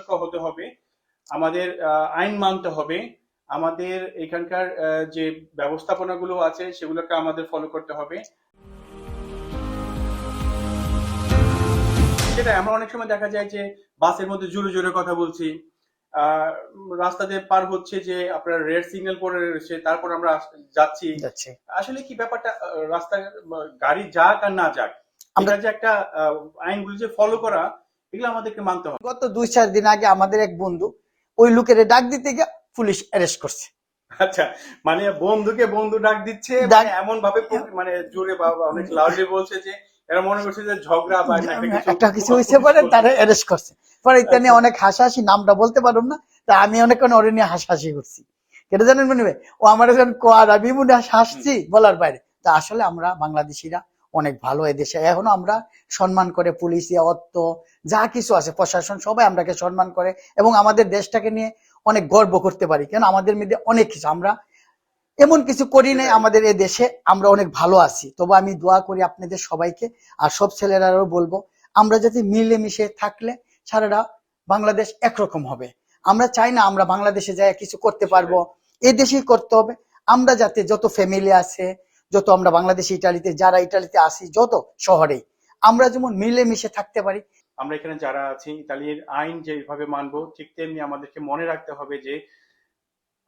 সতর্ক হতে হবে। আমাদের আইন মানতে হবে। আমাদের এখানকার যে ব্যবস্থাপনাগুলো আছে সেগুলোকে আমাদের ফলো করতে হবে। যেটা আমরা অনেক সময় দেখা যায় যে বাসের মধ্যে জোরে জোরে কথা বলছি। রাস্তা দিয়ে পার হচ্ছে যে আপনার রেড সিগন্যাল পড়ে রয়েছে তারপর আমরা যাচ্ছি। আসলে কি ব্যাপারটা আহ, রাস্তায় গাড়ি যাক আর না যাক আমরা- যে একটা আইনগুলো যে ফলো করা এগুলো আমাদেরকে মানতে হবে। গত দুই চার দিন আগে আমাদের এক বন্ধু ওই লোকের ডাক দিতে গিয়ে পুলিশ অ্যারেস্ট করছে। আচ্ছা মানে বন্ধুকে বন্ধু ডাক দিচ্ছে ডাক- এমন ভাবে মানে জোরে বা অনেক লাউডলি বলছে যে এরা মনে করছে যে ঝগড়া বা একটা কিছু পরে তারা অ্যারেস্ট করছে। পরে এটা নিয়ে অনেক হাসাহাসি নামটা বলতে পারুম না তা আমি অনেকক্ষণ ওরে নিয়ে হাসাহাসি করছি। কেটে জানেন মনে হয়? ও আমার যখন কোয়ার আমি মনে হাসছি বলার বাইরে। তা আসলে আমরা বাংলাদেশিরা অনেক ভালো এদেশে এখনও আমরা সম্মান করে পুলিশ অত্ত যা কিছু আছে, প্রশাসন, সবাই আমরাকে সম্মান করে এবং আমাদের দেশটাকে নিয়ে অনেক গর্ব করতে পারি। কেন? আমাদের মধ্যে অনেক কিছু। আমরা এমন কিছু করি নাই আমাদের এই দেশে, আমরা অনেক ভালো আছি। তবে আমি দোয়া করি আপনাদের সবাইকে, আর সব ছেলেরাও বলব, আমরা যাতে মিলেমিশে থাকলে সারাটা বাংলাদেশ একরকম হবে। আমরা চাই না আমরা বাংলাদেশে যাই কিছু করতে পারব। এই দেশেই করতে হবে। আমরা যাতে যত ফ্যামিলি আছে যত আমরা বাংলাদেশে, ইটালিতে, যারা ইটালিতে আসি, যত শহরে, আমরা যেমন মিলেমিশে থাকতে পারি। আমরা এখানে যারা আছি, ইতালির আইন যেভাবে মানবো, ঠিক তেমনি আমাদেরকে মনে রাখতে হবে যে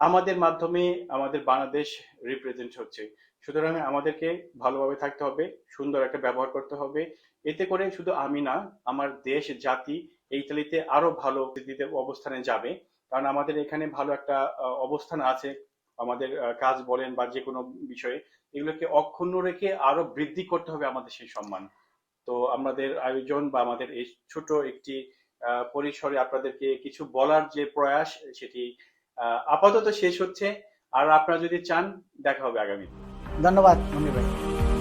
আমাদের মাধ্যমে আমাদের বাংলাদেশ রিপ্রেজেন্ট হচ্ছে। সুতরাং আমাদেরকে ভালোভাবে থাকতে হবে, সুন্দর একটা ব্যবহার করতে হবে। এতে করে শুধু আমি না, আমার দেশ, জাতি, এই ইতালিতে আরও ভালো অবস্থানে যাবে। কারণ আমাদের এখানে ভালো একটা অবস্থান আছে। আমাদের কাজ বলেন বা যে কোনো বিষয়ে, এগুলোকে অক্ষুণ্ণ রেখে আরও বৃদ্ধি করতে হবে আমাদের সেই সম্মান। তো আমাদের আয়োজন বা আমাদের এই ছোট একটি পরিসরে আপনাদেরকে কিছু বলার যে প্রয়াস, সেটি আপাতত শেষ হচ্ছে। আর আপনারা যদি চান, দেখা হবে আগামী ধন্যবাদ ভাই।